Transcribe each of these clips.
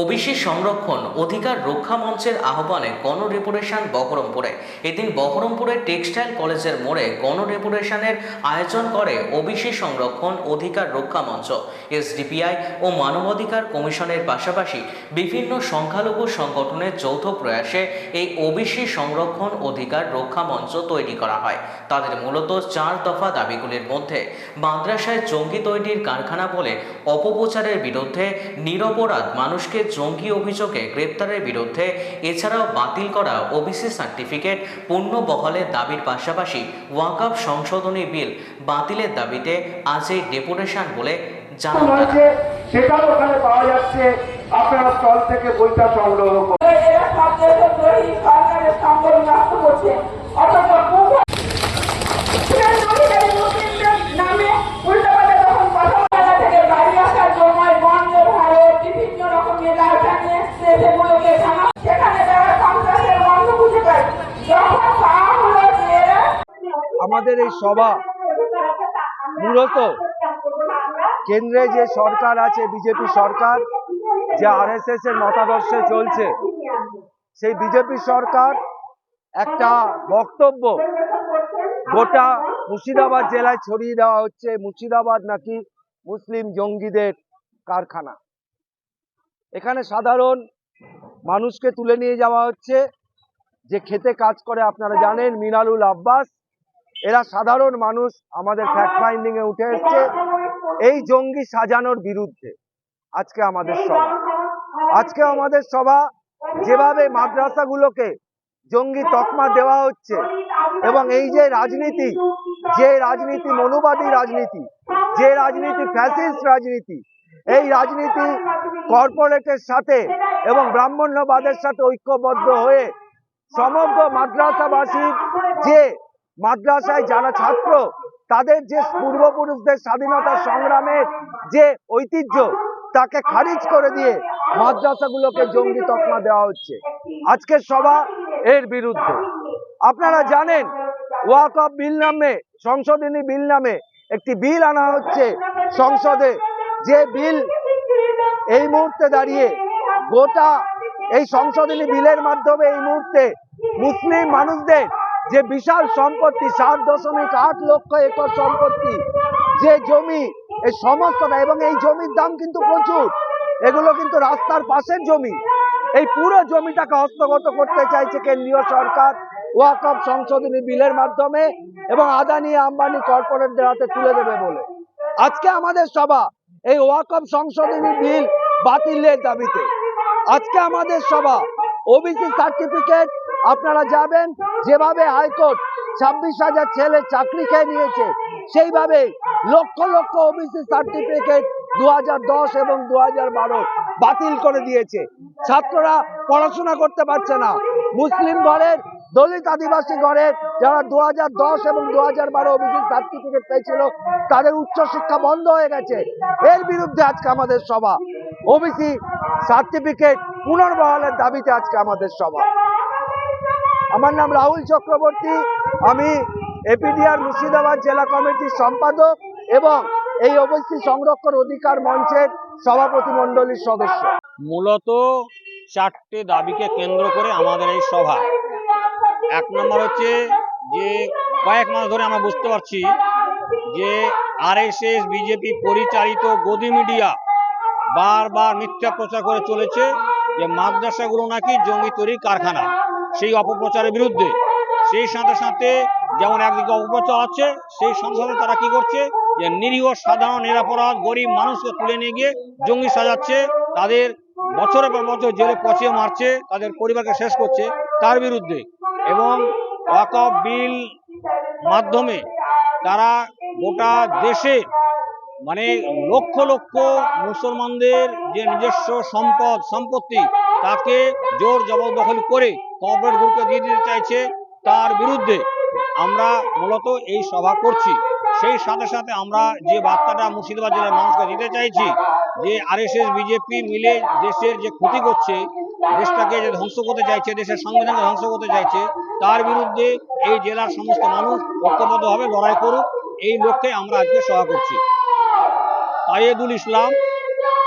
OBC সংরক্ষণ অধিকার রক্ষা মঞ্চের আহ্বানে গণ ডেপুটেশন বহরমপুরে। এদিন বহরমপুরের টেক্সটাইল কলেজের মোড়ে গণ ডেপুটেশনের আয়োজন করে ওবিসি সংরক্ষণ অধিকার রক্ষা মঞ্চ। এসডিপিআই ও মানবাধিকার কমিশনের পাশাপাশি বিভিন্ন সংখ্যালঘু সংগঠনের যৌথ প্রয়াসে এই ওবিসি সংরক্ষণ অধিকার রক্ষা মঞ্চ তৈরি করা হয়। তাদের মূলত চার দফা দাবিগুলির মধ্যে মাদ্রাসায় জঙ্গি তৈরির কারখানা বলে অপপ্রচারের বিরুদ্ধে নিরপরাধ মানুষকে জঙ্গি অভিযোগে গ্রেপ্তারের বিরুদ্ধে এছাড়াও বাতিল করা ওবিসি সার্টিফিকেট পূর্ণ বহলের দাবির পাশাপাশি ওয়াকআপ সংশোধনী বিল বাতিলের দাবিতে আজ এই ডেপুটেশন বলে জানান। সেটাও ওখানে পাওয়া যাচ্ছে। আপনারা স্টল থেকে বইটা সংগ্রহ করুন। আমাদের এই সভা মূলত কেন্দ্রে যে সরকার আছে, বিজেপি সরকার, যে আরএসএস এর মতাদর্শে চলছে, সেই বিজেপি সরকার একটা বক্তব্য গোটা মুর্শিদাবাদ জেলায় ছড়িয়ে দেওয়া হচ্ছে, মুর্শিদাবাদ নাকি মুসলিম জঙ্গিদের কারখানা। এখানে সাধারণ মানুষকে তুলে নিয়ে যাওয়া হচ্ছে, যে খেতে কাজ করে, আপনারা জানেন, মিনালুল আব্বাস এরা সাধারণ মানুষ আমাদের ফ্যাক্ট ফাইন্ডিং এ উঠে এসছে। এই জঙ্গি সাজানোর বিরুদ্ধে আজকে আমাদের সভা। আজকে আমাদের সভা যেভাবে মাদ্রাসাগুলোকে জঙ্গি তকমা দেওয়া হচ্ছে এবং এই যে রাজনীতি যে রাজনীতি মনুবাদী রাজনীতি যে রাজনীতি ফ্যাসিস্ট রাজনীতি এই রাজনীতি কর্পোরেটের সাথে এবং ব্রাহ্মণ্যবাদের সাথে ঐক্যবদ্ধ হয়ে সমগ্র মাদ্রাসাবাসীর যে মাদ্রাসায় যারা ছাত্র, তাদের যে পূর্বপুরুষদের স্বাধীনতা সংগ্রামের যে ঐতিহ্য, তাকে খারিজ করে দিয়ে মাদ্রাসাগুলোকে জঙ্গি তকমা দেওয়া হচ্ছে। আজকের সভা এর বিরুদ্ধে। আপনারা জানেন, ওয়াক অফ বিল নামে, সংশোধনী বিল নামে একটি বিল আনা হচ্ছে সংসদে। যে বিল এই মুহূর্তে দাঁড়িয়ে গোটা এই সংশোধনী বিলের মাধ্যমে এই মুহূর্তে মুসলিম মানুষদের যে বিশাল সম্পত্তি, সাত দশমিক আট লক্ষ একর সম্পত্তি, যে জমি, এই সমস্তটা এবং এই জমির দাম কিন্তু প্রচুর। এগুলো কিন্তু রাস্তার পাশের জমি। এই পুরো জমিটাকে হস্তগত করতে চাইছে কেন্দ্রীয় সরকার, ওয়াকফ সংশোধনী বিলের মাধ্যমে এবং আদানি আম্বানি কর্পোরেটদের হাতে তুলে দেবে বলে। আজকে আমাদের সভা এই ওয়াকফ সংশোধনী বিল বাতিলের দাবিতে। আজকে আমাদের সভা, ওবিসি সার্টিফিকেট আপনারা যাবেন, যেভাবে হাইকোর্ট ছাব্বিশ হাজার ছেলে চাকরি খেয়ে নিয়েছে, সেইভাবে লক্ষ লক্ষ ওবিসি সার্টিফিকেট দু হাজার দশ এবং দু হাজার বারো বাতিল করে দিয়েছে। ছাত্ররা পড়াশোনা করতে পারছে না। মুসলিম ঘরের, দলিত আদিবাসী ঘরের যারা দু দশ এবং দু হাজার বারো ওবিসি সার্টিফিকেট পেয়েছিল, তাদের উচ্চশিক্ষা বন্ধ হয়ে গেছে। এর বিরুদ্ধে আজকে আমাদের সভা। ওবিসি সার্টিফিকেট পুনর্বহালের দাবিতে আজকে আমাদের সভা। আমার নাম রাহুল চক্রবর্তী। আমি এপিডিআর মুর্শিদাবাদ জেলা কমিটির সম্পাদক এবং এই ওবিসি সংরক্ষণ অধিকার মঞ্চের সভাপতি মণ্ডলীর সদস্য। মূলত চারটে দাবিকে কেন্দ্র করে আমাদের এই সভা। এক নম্বর হচ্ছে যে কয়েক মাস ধরে আমরা বুঝতে পারছি যে আরএসএস, বিজেপি পরিচালিত গদি মিডিয়া বারবার মিথ্যা প্রচার করে চলেছে যে মাদ্রাসাগুলো নাকি জঙ্গি তৈরির কারখানা। সেই অপপ্রচারের বিরুদ্ধে। সেই সাথে সাথে যেমন একদিকে অপপ্রচার আছে, সেই সাথে সাথে তারা কি করছে? যে নিরীহ, সাধারণ, নিরাপরাধ, গরিব মানুষকে তুলে নিয়ে গিয়ে জঙ্গি সাজাচ্ছে, তাদের বছরের পর বছর জেলে পচিয়ে মারছে, তাদের পরিবারকে শেষ করছে তার বিরুদ্ধে। এবং ওয়াকফ বিল মাধ্যমে তারা গোটা দেশে মানে লক্ষ লক্ষ মুসলমানদের যে নিজস্ব সম্পদ, সম্পত্তি তাকে জোর জবরদখল করে কর্পোরেট গ্রুপকে দিয়ে দিতে চাইছে তার বিরুদ্ধে আমরা মূলত এই সভা করছি। সেই সাথে সাথে আমরা যে বার্তাটা মুর্শিদাবাদ জেলার মানুষকে দিতে চাইছি যে আরএসএস, বিজেপি মিলে দেশের যে ক্ষতি করছে, দেশটাকে যে ধ্বংস করতে চাইছে, দেশের সংবিধানকে ধ্বংস করতে চাইছে, তার বিরুদ্ধে এই জেলার সমস্ত মানুষ ঐক্যবদ্ধভাবে লড়াই করুক, এই লক্ষ্যে আমরা আজকে সভা করছি। তাইয়েদুল ইসলাম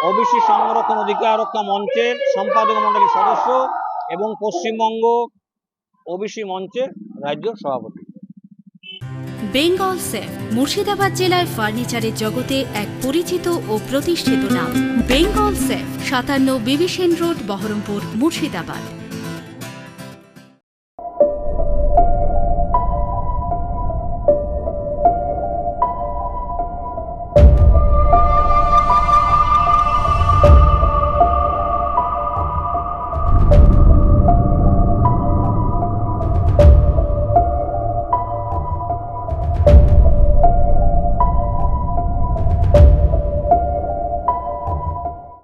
ওবিসি সংরক্ষণ অধিকার রক্ষা মঞ্চের সম্পাদক মন্ডলীর সদস্য এবং পশ্চিমবঙ্গ ওবিসি মঞ্চের রাজ্য সভাপতি। বেঙ্গল সেফ মুর্শিদাবাদ জেলায় ফার্নিচারের জগতে এক পরিচিত ও প্রতিষ্ঠিত নাম। বেঙ্গল সেফ সাতান্ন বিবিসেন রোড, বহরমপুর, মুর্শিদাবাদ।